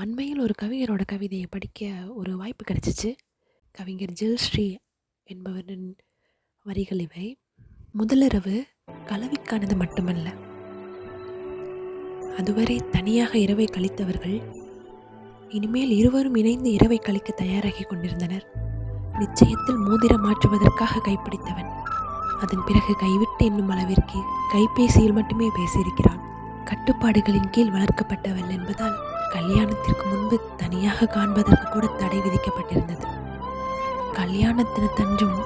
அண்மையில் ஒரு கவிஞரோட கவிதையை படிக்க ஒரு வாய்ப்பு கிடைச்சிச்சு. கவிஞர் ஜில் ஸ்ரீ என்பவரின் வரிகள் இவை. முதலிரவு கலவிக்கானது மட்டுமல்ல அதுவரை தனியாக இரவை கழித்தவர்கள் இனிமேல் இருவரும் இணைந்து இரவை கழிக்க தயாராகி கொண்டிருந்தனர். நிச்சயத்தில் மோதிரம் மாற்றுவதற்காக கைப்பிடித்தவன். அதன் பிறகு கைவிட்டு என்னும் அளவிற்கு கைபேசியில் மட்டுமே பேசியிருக்கிறான். கட்டுப்பாடுகளின் கீழ் வளர்க்கப்பட்டவள் என்பதால் கல்யாணத்திற்கு முன்பு தனியாக காண்பதற்கு கூட தடை விதிக்கப்பட்டிருந்தது. கல்யாணத்தினத்தன்றும்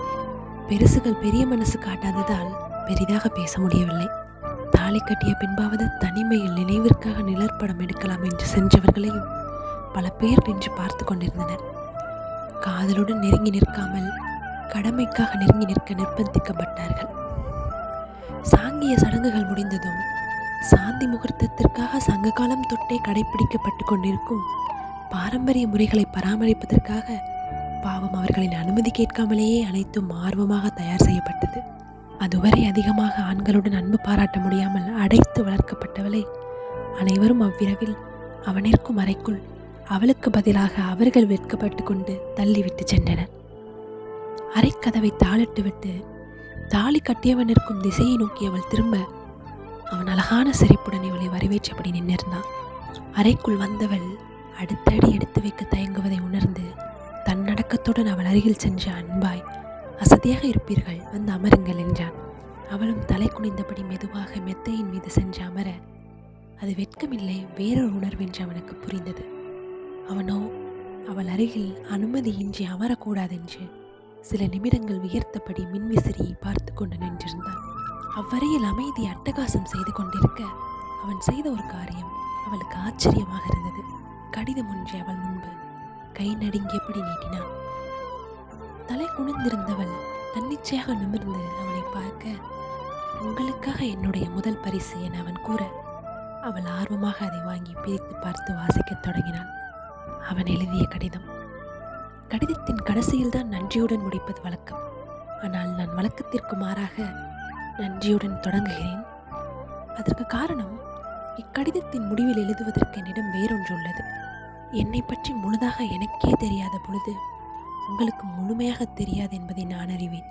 பெருசுகள் பெரிய மனசு காட்டாததால் பெரிதாக பேச முடியவில்லை. தாலி கட்டிய பின்பாவது தனிமையில் நினைவிற்காக நிழற்படம் எடுக்கலாம் என்று சென்றவர்களையும் பல பேர் நின்று பார்த்து கொண்டிருந்தனர். காதலுடன் நெருங்கி நிற்காமல் கடமைக்காக நெருங்கி நிற்க நிர்பந்திக்கப்பட்டார்கள். சாங்கிய சடங்குகள் முடிந்ததும் சாந்தி முகூர்த்தத்திற்காக சங்க காலம் தொட்டே கடைபிடிக்கப்பட்டு கொண்டிருக்கும் பாரம்பரிய முறைகளை பராமரிப்பதற்காக பாவம் அவர்களின் அனுமதி கேட்காமலேயே அனைத்தும் ஆர்வமாக தயார் செய்யப்பட்டது. அதுவரை அதிகமாக ஆண்களுடன் அன்பு பாராட்ட முடியாமல் அடைத்து வளர்க்கப்பட்டவளை அனைவரும் அவ்விரவில் அவனிற்கும் அறைக்குள் அவளுக்கு பதிலாக அவர்கள் வெட்கப்பட்டு கொண்டு தள்ளிவிட்டு சென்றனர். அறைக்கதவை தாளிட்டுவிட்டு தாலி கட்டியவன் இருக்கும் திசையை நோக்கி அவள் திரும்ப அவன் அழகான சிரிப்புடன் இவளை வரவேற்றபடி நின்றிருந்தான் அறைக்குள் வந்தவள் அடுத்தடி எடுத்து வைக்க தயங்குவதை உணர்ந்து தன்னடக்கத்துடன் அவள் அருகில் சென்ற அன்பாய் அசதியாக இருப்பீர்கள் வந்து அமருங்கள் என்றான். அவளும் தலை குனிந்தபடி மெதுவாக மெத்தையின் மீது சென்று அமர அது வெட்கமில்லை வேறொரு உணர்வென்று அவனுக்கு புரிந்தது. அவனோ அவள் அருகில் அனுமதியின்றி அமரக்கூடாதென்று சில நிமிடங்கள் உயர்த்தபடி மின்விசிறியை பார்த்து கொண்டு அவ்வரையில் அமைதி அட்டகாசம் செய்து கொண்டிருக்க அவன் செய்த ஒரு காரியம் அவளுக்கு ஆச்சரியமாக இருந்தது. கடிதம் ஒன்றை அவள் முன்பு கை நடுங்கியபடி நீட்டினான் தலை குனிந்திருந்தவள் தன்னிச்சையாக நிமிர்ந்து அவனை பார்க்க உங்களுக்காக என்னுடைய முதல் பரிசு என அவன் கூற அவள் ஆர்வமாக அதை வாங்கி பிரித்து பார்த்து வாசிக்கத் தொடங்கினாள். அவன் எழுதிய கடிதம். கடிதத்தின் கடைசியில்தான் நன்றியுடன் முடிப்பது வழக்கம். ஆனால் நான் வழக்கத்திற்கு மாறாக நன்றியுடன் தொடங்குகிறேன். அதற்கு காரணம் இக்கடிதத்தின் முடிவில் எழுதுவதற்கு என்னிடம் வேறொன்று உள்ளது என்னை பற்றி முழுதாக எனக்கே தெரியாத பொழுது உங்களுக்கு முழுமையாக தெரியாது என்பதை நான் அறிவேன்.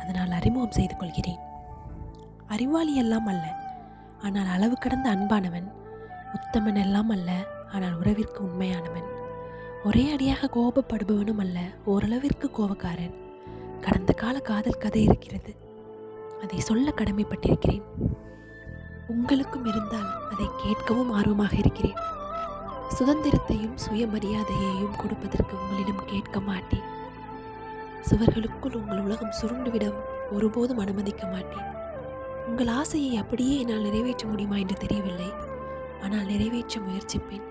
அதனால் அறிமுகம் செய்து கொள்கிறேன். அறிவாளி எல்லாம் அல்ல ஆனால் அளவு கடந்த அன்பானவன் உத்தமன் எல்லாம் அல்ல ஆனால் உறவிற்கு உண்மையானவன். ஒரே அடியாக கோபப்படுபவனும் அல்ல ஓரளவிற்கு கோபக்காரன். கடந்த கால காதல் கதை இருக்கிறது. அதை சொல்ல கடமைப்பட்டிருக்கிறேன். உங்களுக்கும் இருந்தால் அதை கேட்கவும் ஆர்வமாக இருக்கிறேன். சுதந்திரத்தையும் சுயமரியாதையையும் கொடுப்பதற்கு உங்களிடம் கேட்க மாட்டேன். சுவர்களுக்குள் உங்கள் உலகம் சுருண்டுவிடம் ஒருபோதும் அனுமதிக்க மாட்டேன். உங்கள் ஆசையை அப்படியே என்னால் நிறைவேற்ற முடியுமா என்று தெரியவில்லை. ஆனால் நிறைவேற்ற முயற்சிப்பேன்.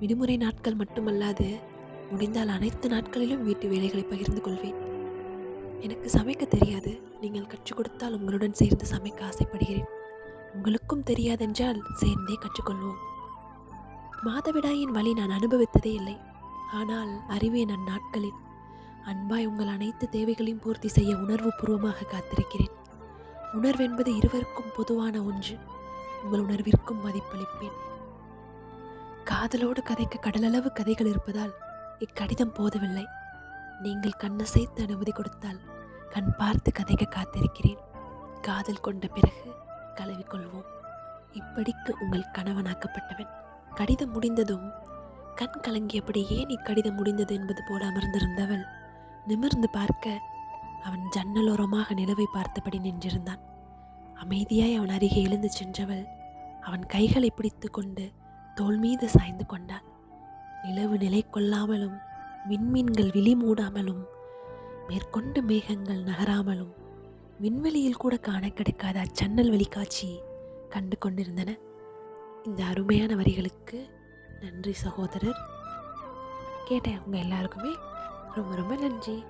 விடுமுறை நாட்கள் மட்டுமல்லாது முடிந்தால் அனைத்து நாட்களிலும் வீட்டு வேலைகளை பகிர்ந்து கொள்வேன். எனக்கு சமைக்க தெரியாது. நீங்கள் கற்றுக் கொடுத்தால் உங்களுடன் சேர்ந்து சமைக்க ஆசைப்படுகிறேன். உங்களுக்கும் தெரியாதென்றால் சேர்ந்தே கற்றுக்கொள்வோம். மாதவிடாயின் வழி நான் அனுபவித்ததே இல்லை. ஆனால் அறிவேன் அந்நாட்களில். அன்பாய் உங்கள் அனைத்து தேவைகளையும் பூர்த்தி செய்ய உணர்வு பூர்வமாக காத்திருக்கிறேன். உணர்வென்பது இருவருக்கும் பொதுவான ஒன்று. உங்கள் உணர்விற்கும் மதிப்பளிப்பேன். காதலோடு கதைக்க கடலளவு கதைகள் இருப்பதால் இக்கடிதம் போதவில்லை. நீங்கள் கண்ணசைத்து அனுமதி கொடுத்தால் கண் பார்த்து கதைக்க காத்திருக்கிறேன். காதல் கொண்ட பிறகு கலவிக்கொள்வோம் இப்படிக்கு உங்கள் கணவனாக்கப்பட்டவன் கடிதம் முடிந்ததும் கண் கலங்கியபடி ஏன் இக்கடிதம் முடிந்தது என்பது போல அமர்ந்திருந்தவள் நிமிர்ந்து பார்க்க அவன் ஜன்னலோரமாக நிலவை பார்த்தபடி நின்றிருந்தான். அமைதியாய் அவன் அருகே எழுந்து சென்றவள் அவன் கைகளை பிடித்து கொண்டு தோல் மீது சாய்ந்து கொண்டாள். நிலவு நிலை கொள்ளாமலும் விண்மீன்கள் விழி மூடாமலும் மேற்கொண்டு மேகங்கள் நகராமலும் விண்வெளியில் கூட காண கிடைக்காத அச்சன்னல் வழிகாட்சி கண்டு கொண்டிருந்தன. இந்த அருமையான வரிகளுக்கு நன்றி சகோதரர். கேட்டேன். உங்கள் எல்லாருக்குமே ரொம்ப ரொம்ப நன்றி.